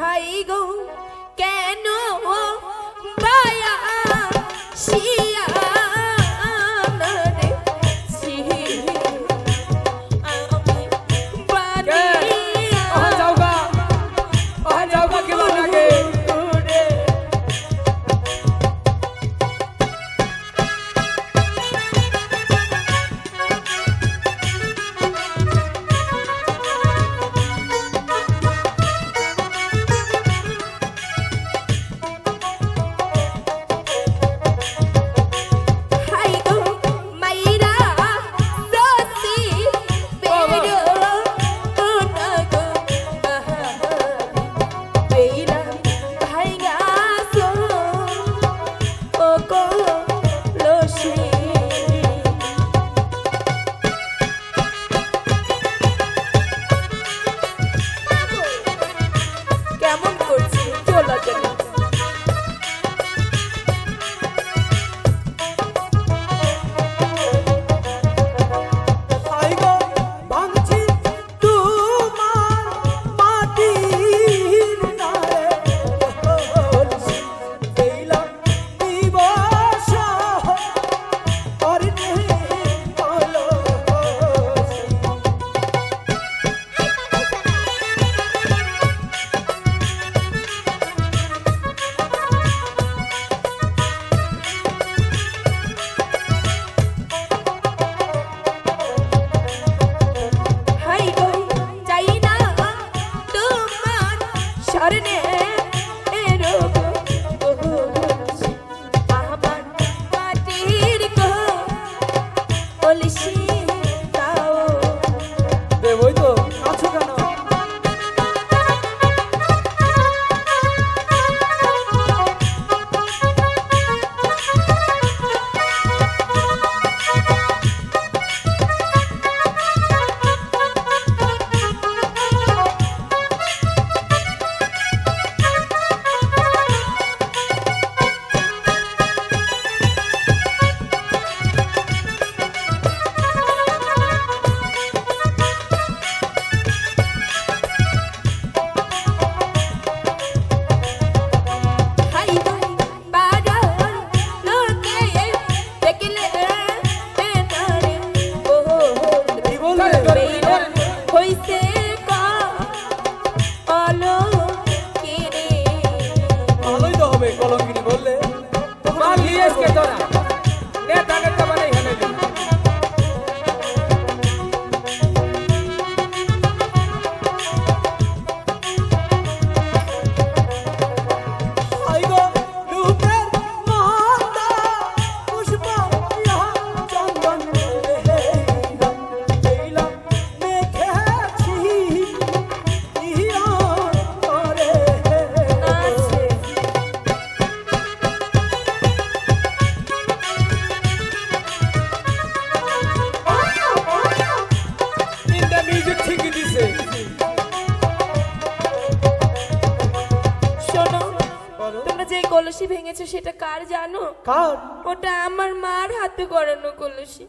High গো কেন বায়া শিয়া Thank you. কলঙ্ক করো। তোমরা যে কলসি ভেঙেছো সেটা কার জানো? কার? ওটা আমার মার হাতে করানো কলসি।